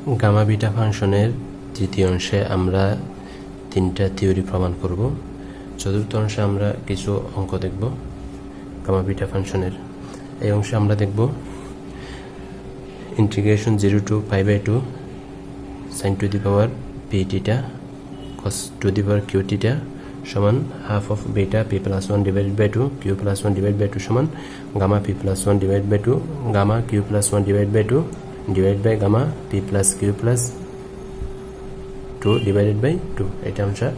Gamma beta ফাংশনের তৃতীয় অংশে আমরা তিনটা থিওরি প্রমাণ করব। চতুর্থ অংশে আমরা কিছু অঙ্ক দেখব, গামা বিটা ফাংশনের। এই অংশে আমরা দেখব integration zero to five by two sine to the power P theta cos to the power Q theta সমান half of beta P plus one divide by two Q plus one divide by two সমান gamma P plus one divide by two gamma Q plus one divide by two divide by gamma P plus Q plus two divided by two এটা আমরা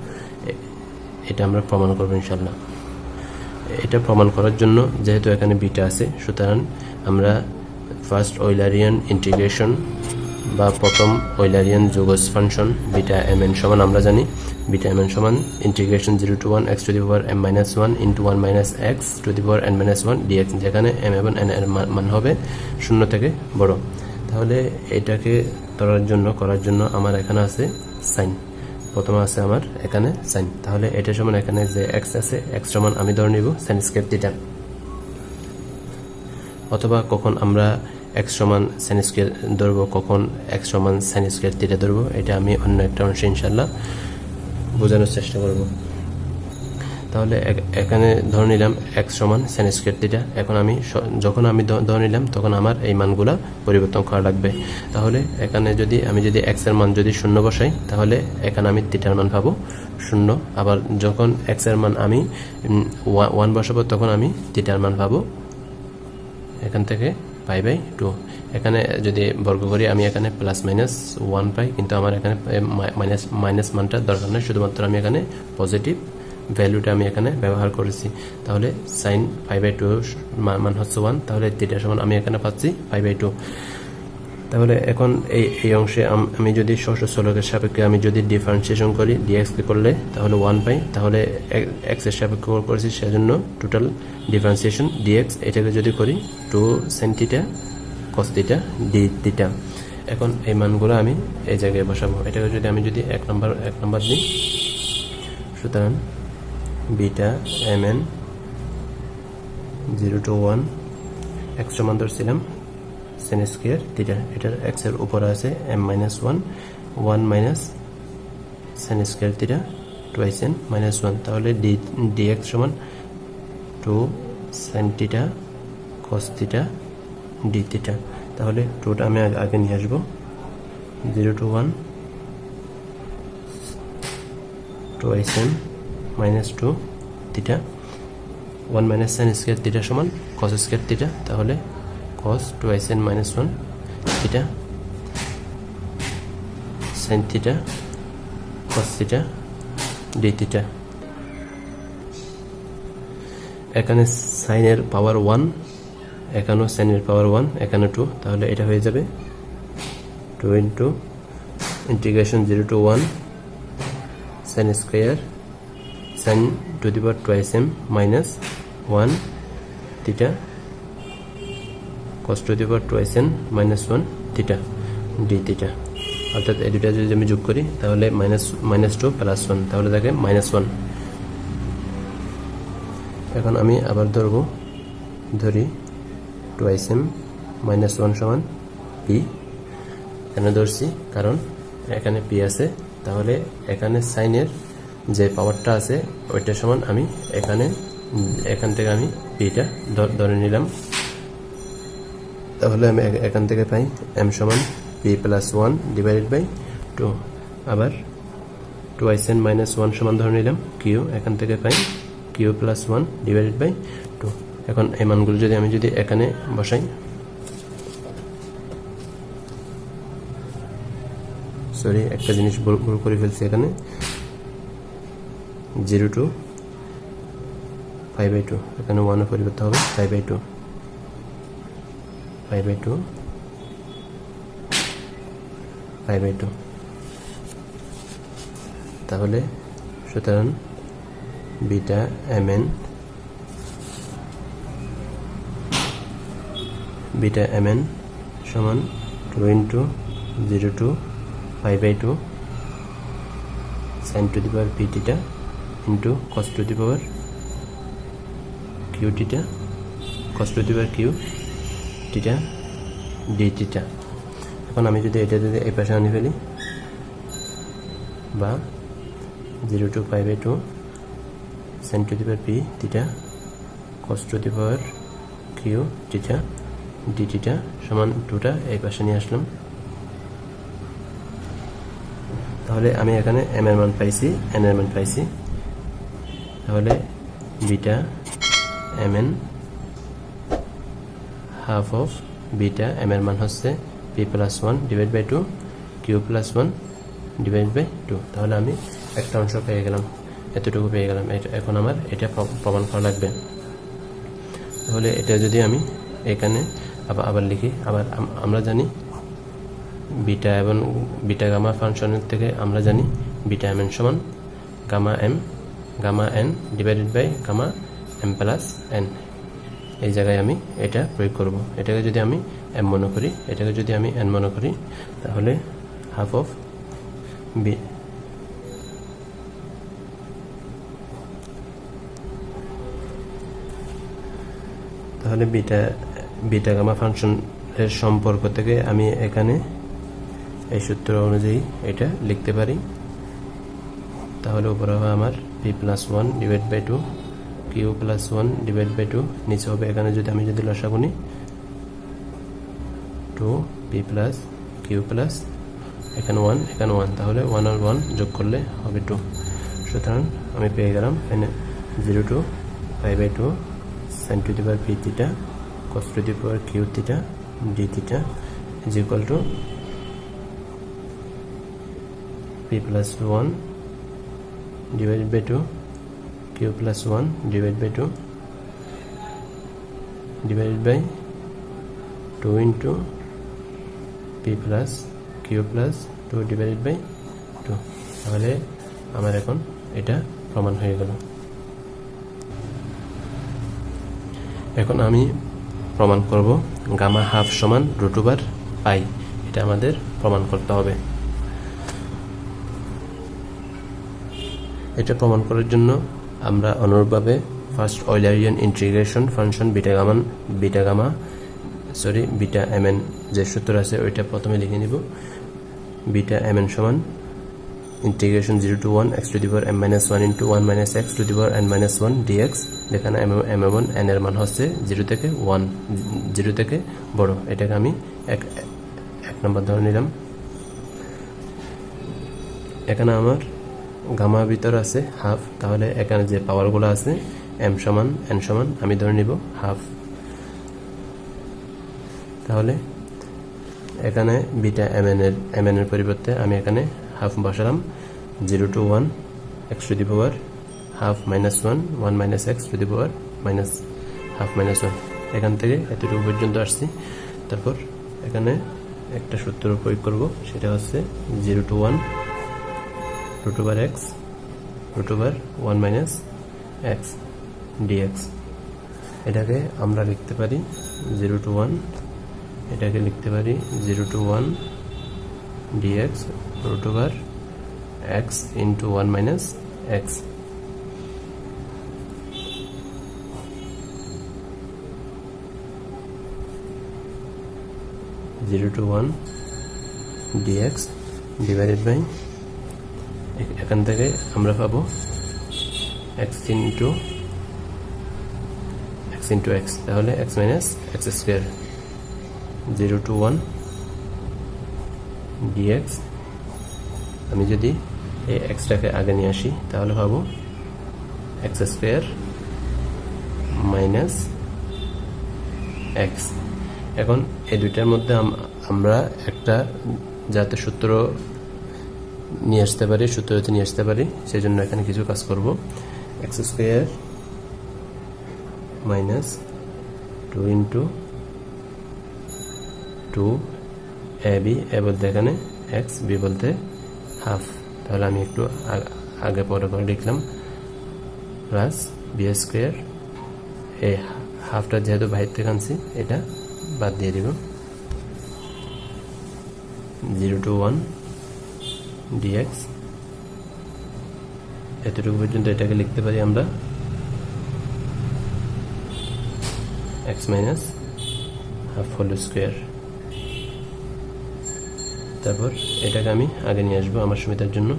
এটা আমরা প্রমাণ করব ইনশাল্লাহ এটা প্রমাণ করার জন্য যেহেতু এখানে বিটা আছে, সুতরাং আমরা ফার্স্ট ওইলারিয়ান ইন্টিগ্রেশন বা প্রথম ওইলারিয়ান যোগস ফাংশন বিটা এম এন সমান আমরা জানি। বিটা এম এন সমান integration zero to one X to the power M minus one into one minus X to the power N minus one DX যেখানে M এবং N এর মান হবে শূন্য থেকে বড়। তাহলে এটাকে ধরার জন্য, করার জন্য আমার এখানে আছে সাইন প্রথমে আছে আমার এখানে সাইন তাহলে এটা সমান এখানে যে এক্স আছে এক্স সমান আমি ধরে নিব সাইন স্কোয়ার থিটা অথবা কখন আমরা এক্স সমান সাইন স্কোয়ার ধরবো, কখন এক্স সমান সাইন স্কোয়ার থিটা ধরবো, এটা আমি অন্য একটা অংশে ইনশাল্লাহ বোঝানোর চেষ্টা করব। তাহলে এখানে ধরে নিলাম এক্স সমান সাইন স্কোয়ার থিটা এখন আমি যখন আমি ধরে নিলাম, তখন আমার এই মানগুলা পরিবর্তন করা লাগবে। তাহলে এখানে যদি, আমি যদি এক্সের মান যদি শূন্য বসাই, তাহলে এখানে আমি থিটার মান পাবো শূন্য। আবার যখন এক্সের মান আমি ওয়ান বসাবো, তখন আমি থিটার মান পাবো এখান থেকে পাই বাই টু। এখানে যদি বর্গ করি, আমি এখানে প্লাস মাইনাস ওয়ান পাই, কিন্তু আমার এখানে মাইনাস মাইনাস মানটা দরকার নেই। শুধুমাত্র আমি এখানে পজিটিভ ভ্যালুটা আমি এখানে ব্যবহার করেছি। তাহলে সাইন ফাইভ বাই টু মান হচ্ছে ওয়ান তাহলে থিটা সমান আমি এখানে পাচ্ছি ফাইভ বাই টু তাহলে এখন এই এই অংশে আমি যদি ষষ্ঠ চলকের সাপেক্ষে আমি যদি ডিফারেন্সিয়েশন করি ডিএক্সকে করলে তাহলে ওয়ান পাই। তাহলে এক্সের সাপেক্ষে করেছি সেজন্য টোটাল ডিফারেন্সিয়েশন ডিএক্স এটাকে যদি করি টু সেন্টিটা কস্তিটা ডি টিটা এখন এই মানগুলো আমি এই জায়গায় বসাবো। এটাকে যদি আমি যদি এক নম্বর এক নম্বর দিই, সুতরাং beta M N zero to one X সমান ধরছিলাম সেন স্কোয়ার থিটা এটার এক্সের উপরে আছে M minus one one minus sine square theta twice N minus one তাহলে ডি ডি এক্স সমান two sine theta cos theta D theta তাহলে টুটা আমি আগে নিয়ে আসব zero to one twice N minus two theta one minus sine square theta সমান cos square theta তাহলে cos 2 n minus 1 theta, sin theta, cos theta, d theta. এখানে সাইনের পাওয়ার ওয়ান এখানেও সাইনের পাওয়ার ওয়ান এখানে টু তাহলে এটা হয়ে যাবে two into integration zero to one sine square sine to the power twice M minus one theta cos to the power twice N minus one theta D theta অর্থাৎ এই দুটা যদি আমি যোগ করি, তাহলে minus minus two plus one তাহলে থাকে মাইনাস ওয়ান এখন আমি আবার ধরবো, ধরি টুয়াইস এম মাইনাস ওয়ান সমান পি কেন ধরছি, কারণ এখানে পি আছে। তাহলে এখানে সাইনের যে পাওয়ারটা আছে ওইটা সমান আমি এখানে, এখান থেকে আমি পিটা ধরে নিলাম। তাহলে আমি এখান থেকে পাই এম সমান P plus one divided by two আবার twice N minus one সমান ধরে নিলাম কিউ এখান থেকে পাই Q plus one divided by two এখন এই মানগুলো যদি আমি যদি এখানে বসাই। সরি একটা জিনিস ভুল করে ফেলছি এখানে। Zero to five by two এখানে ওয়ানে পরিবর্তন হবে five by two five by two five by two তাহলে সুতরাং beta M N beta M N সমান two into zero to five by two sine to the power P theta into cos to the power Q theta cos to the power Q theta, D theta. এখন আমি যদি এটা যদি এই পাশে আনি ফেলি, বা zero to five by two sine to the power P theta cos to the power Q theta D theta সমান টুটা এই পাশে নিয়ে আসলাম। তাহলে আমি এখানে এম এর মান পাইছি এন এর মান পাইছি। তাহলে beta M N half of beta M এর মান হচ্ছে P plus one divide by two, Q plus one divide by two. তাহলে আমি একটা অংশ পেয়ে গেলাম, এতটুকু পেয়ে গেলাম। এখন আমার এটা প্র- প্রমাণ করা লাগবে। তাহলে এটা যদি আমি এখানে আবার আবার লিখি, আবার আমরা জানি বিটা এবং বিটা গামা ফাংশনের থেকে আমরা জানি বিটা এম এন সমান gamma M gamma N divided by gamma M plus N এই জায়গায় আমি এটা প্রয়োগ করব। এটাকে যদি আমি এম মনে করি, এটাকে যদি আমি এন মনে করি, তাহলে হাফ অফ বি তাহলে বিটা বিটা গামা ফাংশনের সম্পর্ক থেকে আমি এখানে এই সূত্র অনুযায়ী এটা লিখতে পারি। তাহলে উপরে হবে আমার P plus one divide by two Q plus one divide by two নিচে হবে এখানে যদি আমি যদি লসাগু নিই two P plus Q plus এখানে ওয়ান এখানে ওয়ান তাহলে ওয়ান আর ওয়ান যোগ করলে হবে টু সুতরাং আমি পেয়ে গেলাম এখানে zero to five by two sine to the power P theta cos to the power Q theta D theta is equal to P plus one divided by 2 q plus 1 divided by 2 divided by 2 into p plus q plus 2 divided by 2 তাহলে আমার এখন এটা প্রমাণ হয়ে গেল। এখন আমি প্রমাণ করব গামা হাফ সমান রুটুবার পাই। এটা আমাদের প্রমাণ করতে হবে। এটা প্রমাণ করার জন্য আমরা অনুরূপভাবে first Eulerian integration function beta গামান beta gamma sorry beta M N যে সূত্র আছে ওইটা প্রথমে লিখে নিব। বিটা এম এন সমান integration zero to one X to the power M minus one into one minus X to the power N minus one DX যেখানে M M one N এর মান হচ্ছে জিরো থেকে ওয়ান জিরো থেকে বড়। এটাকে আমি এক এক নম্বর ধরে নিলাম। এখানে আমার গামা ভিতর আছে হাফ তাহলে এখানে যে পাওয়ারগুলো আছে এম সমান এন সমান, আমি ধরে নিব হাফ তাহলে এখানে বিটা এম এন এর এম এন এর পরিবর্তে আমি এখানে হাফ বসালাম zero to one X to the power half minus one one minus X to the power minus half minus one এখান থেকে এতটুকু পর্যন্ত আসছি। তারপর এখানে একটা সূত্র প্রয়োগ করব, সেটা হচ্ছে zero to one root over x, root over 1 minus x, dx. এটাকে আমরা লিখতে পারি জিরো টু ওয়ান এটাকে লিখতে পারি zero to one DX root over X into one minus X zero to one DX divided by এখান থেকে আমরা পাবো X into X into X তাহলে X minus X square zero to one DX আমি যদি এই এক্সটাকে আগে নিয়ে আসি, তাহলে পাবো এক্স স্কোয়ার মাইনাস এক্স এখন এই দুইটার মধ্যে আমরা একটা যাতে সূত্র নিয়ে আসতে পারি সূত্রতে নিয়ে আসতে পারি সেই জন্য এখানে কিছু কাজ করব। X square minus two into two A B A বলতে এখানে এক্স বি বলতে হাফ তাহলে আমি একটু আগে পরে করে লিখলাম। প্লাস বি স্কোয়ার এই হাফটা যেহেতু বাইর থেকে আনছি, এটা বাদ দিয়ে দিব। জিরো টু ওয়ান ডিএক্স এতটুকু পর্যন্ত এটাকে লিখতে পারি আমরা। X minus half whole square তারপর এটাকে আমি আগে নিয়ে আসব আমার সুবিধার জন্য।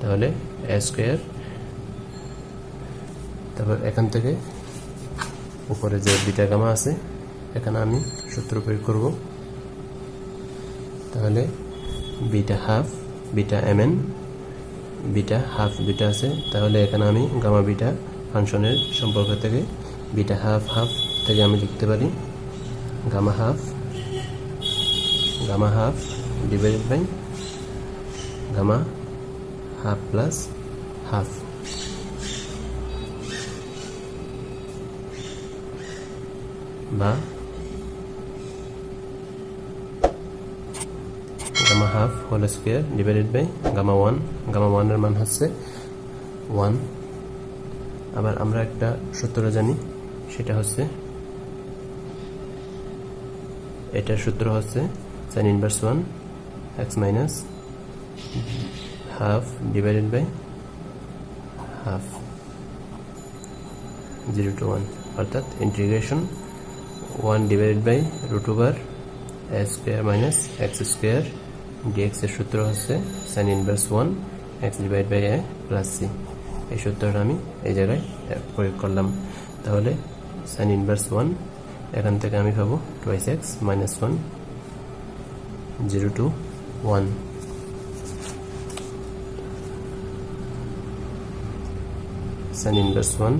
তাহলে এ স্কোয়ার তারপর এখান থেকে উপরে যে বিটা গামা আছে, এখানে আমি সূত্র প্রয়োগ করব। তাহলে beta half, beta M N beta half beta আছে। তাহলে এখানে আমি গামা বিটা ফাংশনের সম্পর্ক থেকে বিটা হাফ হাফ থেকে আমি লিখতে পারি। Gamma half gamma half divided by gamma half plus half. বা gamma half whole square divided by gamma one gamma ওয়ানের মান হচ্ছে ওয়ান আবার আমরা একটা সূত্র জানি, সেটা হচ্ছে, এটার সূত্র হচ্ছে sine inverse one X minus half divided by half zero to one অর্থাৎ integration one divided by root over square minus X square DX এর সূত্র হচ্ছে sine inverse one X divide by A plus C এই সূত্রটা আমি এই জায়গায় প্রয়োগ করলাম। তাহলে সাইন ইনভার্স ওয়ান এখান থেকে আমি পাবো twice X minus one zero to one sin inverse 1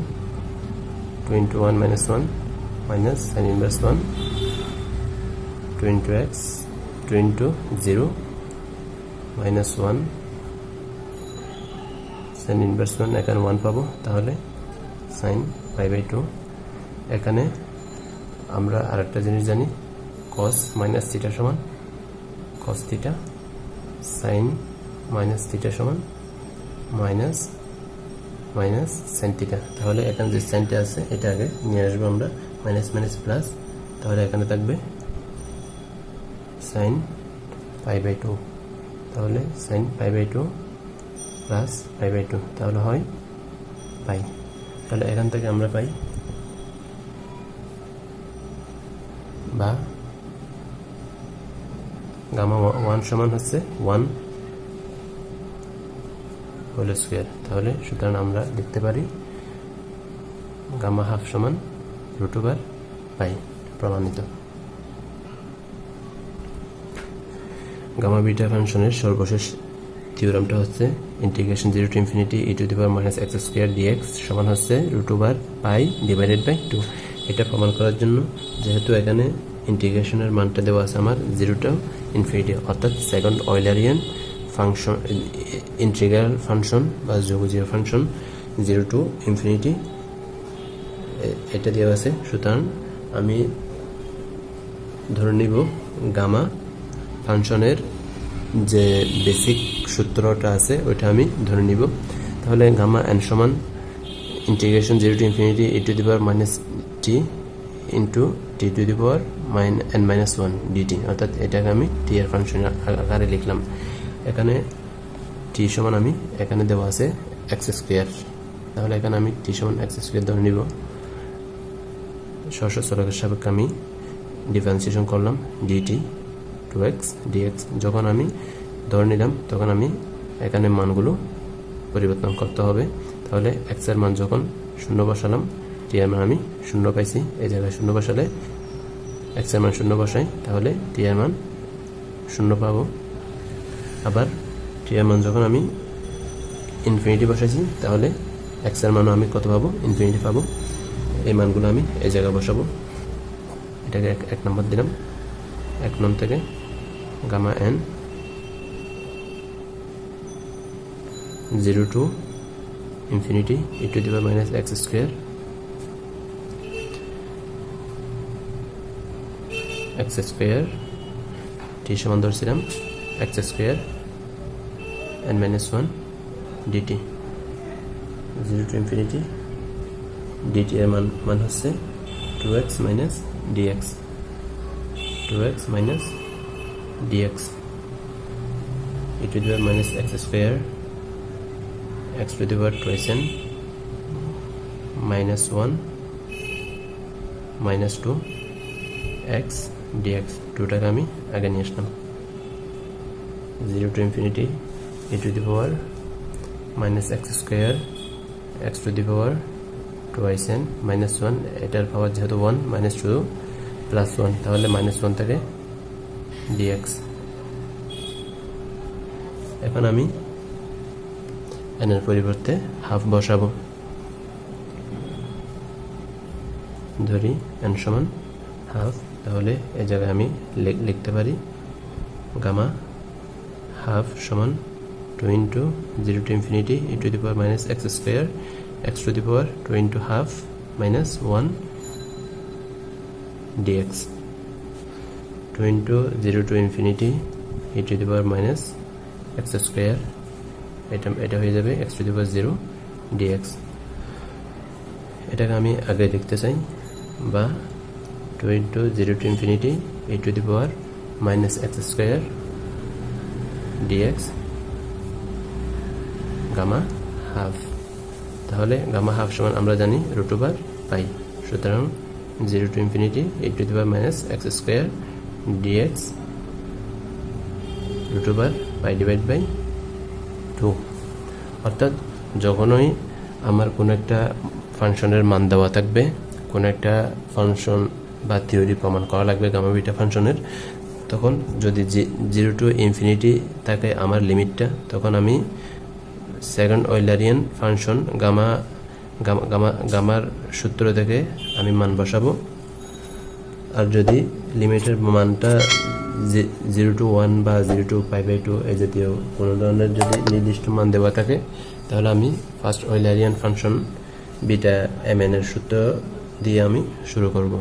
2 into 1 minus 1 minus sin inverse 1 2 into x 2 into 0 minus 1 sin inverse 1 এখানে 1 পাবো, তাহলে sin pi বাই টু এখানে আমরা আরেকটা জিনিস জানি, cos মাইনাস থিটা সমান, cos theta sin minus theta সমান মাইনাস মাইনাস সাইন থিটা তাহলে এখানে যে সাইনটা আছে, এটা আগে নিয়ে আসব আমরা মাইনাস মাইনাস প্লাস তাহলে এখানে থাকবে সাইন পাই বাই টু তাহলে sine pi by two plus pi by two তাহলে হয় পাই তাহলে এখান থেকে আমরা পাই বা গামা ওয়ান সমান হচ্ছে ওয়ান হোল স্কোয়ার তাহলে সুতরাং আমরা দেখতে পারি গামা হাফ সমান রুট ওভার পাই প্রমাণিত। গামা বিটা ফাংশনের সর্বশেষ থিওরামটা হচ্ছে integration zero to infinity E to the power minus X square DX সমান হচ্ছে root over pi divided by two এটা প্রমাণ করার জন্য যেহেতু এখানে ইন্টিগ্রেশনের মানটা দেওয়া আছে আমার জিরো টু ইনফিনিটি অর্থাৎ second Eulerian function integral function বা যোগজীয় ফাংশন জিরো টু ইনফিনিটি এটা দেওয়া আছে। সুতরাং আমি ধরে নিব গামা ফাংশনের যে বেসিক সূত্রটা আছে, ওইটা আমি ধরে নিব। তাহলে গামা এন সমান integration zero to infinity E to the power minus T into T to the power minus N minus one DT অর্থাৎ এটাকে আমি টি এর ফাংশন আকারে লিখলাম। এখানে টি সমান আমি, এখানে দেওয়া আছে এক্স স্কোয়ার তাহলে এখানে আমি টি সমান এক্স স্কোয়ার ধরে নিব। সহজ চলকের সাপেক্ষে আমি ডিফারেন্সিয়েশন করলাম ডিটি টু এক্স ডিএক্স যখন আমি ধরে নিলাম, তখন আমি এখানে মানগুলো পরিবর্তন করতে হবে। তাহলে এক্সের মান যখন শূন্য বসালাম টি এর মান আমি শূন্য পাইছি, এই জায়গায় শূন্য বসালে এক্সের মান শূন্য বসাই, তাহলে টি এর মান শূন্য পাবো। আবার টি এর মান যখন আমি ইনফিনিটি বসাইছি, তাহলে এক্সের মানও আমি কত পাবো? ইনফিনিটি পাবো। এই মানগুলো আমি এই জায়গায় বসাবো। এটাকে এক নম্বর দিলাম। এক নম থেকে gamma n, zero to, infinity e to দিবা minus x square x square, t সমান ধরছিলাম, x square, n minus one, dt, zero to infinity, dt এর মান মান হচ্ছে two x minus dx two x minus dx e to the power minus x square x to the power twice n minus one minus two x dx টুটাকে আমি আগে নিয়ে আসলাম। Zero to infinity e to the power minus x square x to the power twice n minus one এটার power যেহেতু one minus two plus one তাহলে minus one থেকে dx এখন আমি এনের পরিবর্তে হাফ বসাবো। ধরি এন সমান হাফ তাহলে এ জায়গায় আমি লিখতে পারি গামা হাফ সমান two into zero to infinity e to the power minus x square x to the power two into half minus one dx two into zero to infinity e to the power minus x square এটা এটা হয়ে যাবে x to the power zero dx এটাকে আমি আগে লিখতে চাই, বা two into zero to infinity e to the power minus x square dx gamma half তাহলে গামা হাফ সমান আমরা জানি রুট ওভার পাই সুতরাং zero to infinity e to the power minus x square dx root over pi divide by two অর্থাৎ যখনই আমার কোনো একটা ফাংশনের মান দেওয়া থাকবে, কোনো একটা ফাংশন বা থিওরি প্রমাণ করা লাগবে গামা বিটা ফাংশনের, তখন যদি জিরো টু ইনফিনিটি থাকে আমার লিমিটটা, তখন আমি second Eulerian function gamma gamma গামার সূত্র থেকে আমি মান বসাবো। আর যদি লিমিটের মানটা জিরো টু ওয়ান বা zero to five by two এ জাতীয় কোনো ধরনের যদি নির্দিষ্ট মান দেওয়া থাকে, তাহলে আমি first Eulerian function beta m এর সূত্র দিয়ে আমি শুরু করব।